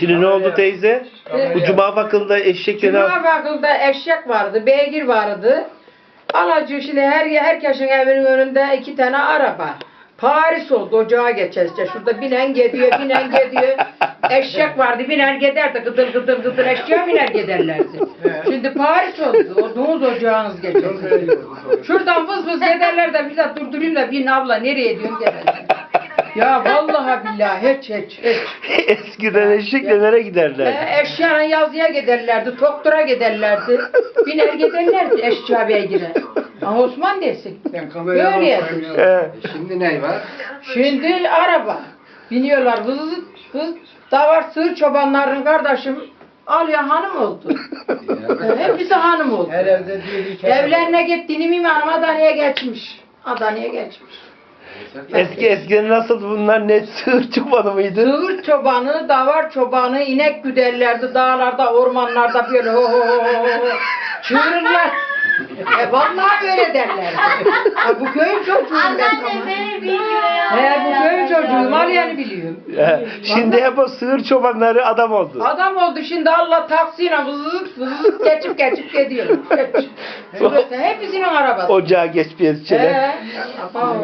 Şimdi ne oldu teyze? Bu cuma vakında eşekleri Cuma vakında eşek vardı, beygir vardı. Alacı şimdi her herkesin evinin önünde iki tane araba. Paris oldu ocağa geçerse. Şurada binen gidiyor, binen gidiyor. Eşek vardı, biner giderdi. Gıdır gıdır gıdır eşeğe biner giderlerdi. Şimdi Paris oldu. O domuz ocağınız geçer. Şuradan vız vız giderler de bize durdurayım da bin abla nereye diyorsun giderler. Ya vallahi billahi hiç hiç hiç. eskiden eşeklere giderler. E, eşyanın yazıya giderlerdi, doktora giderlerdi. Biner giderlerdi eşya beygire. Ama Osman desin. Böyle yapıyor. He. Şimdi ne var? Şimdi araba. Biniyorlar vız vız vız. Da var sığır çobanların kardeşim. Alıyor hanım oldu. Hepsi hanım oldu. Her evde bir iki Evlerine gittiğini mimar Adana'ya geçmiş. Adana'ya geçmiş. Eski eskiden nasıl bunlar ne sığır çıkmadı mıydı? Sığır çobanı, davar çobanı, inek güderlerdi dağlarda, ormanlarda böyle ho ho ho ho ho. Çığırırlar. E vallahi böyle derler. Ha, bu köyün çocuğu ben tamam. He köyün çocuğu Maliye'ni biliyorum. Şimdi hep o sığır çobanları adam oldu. Adam oldu şimdi Allah taksiyle vızık vızık geçip geçip gidiyor. Geç. Şurası hepsinin arabası. Ocağa geçmeyen şeyler. He. Aba.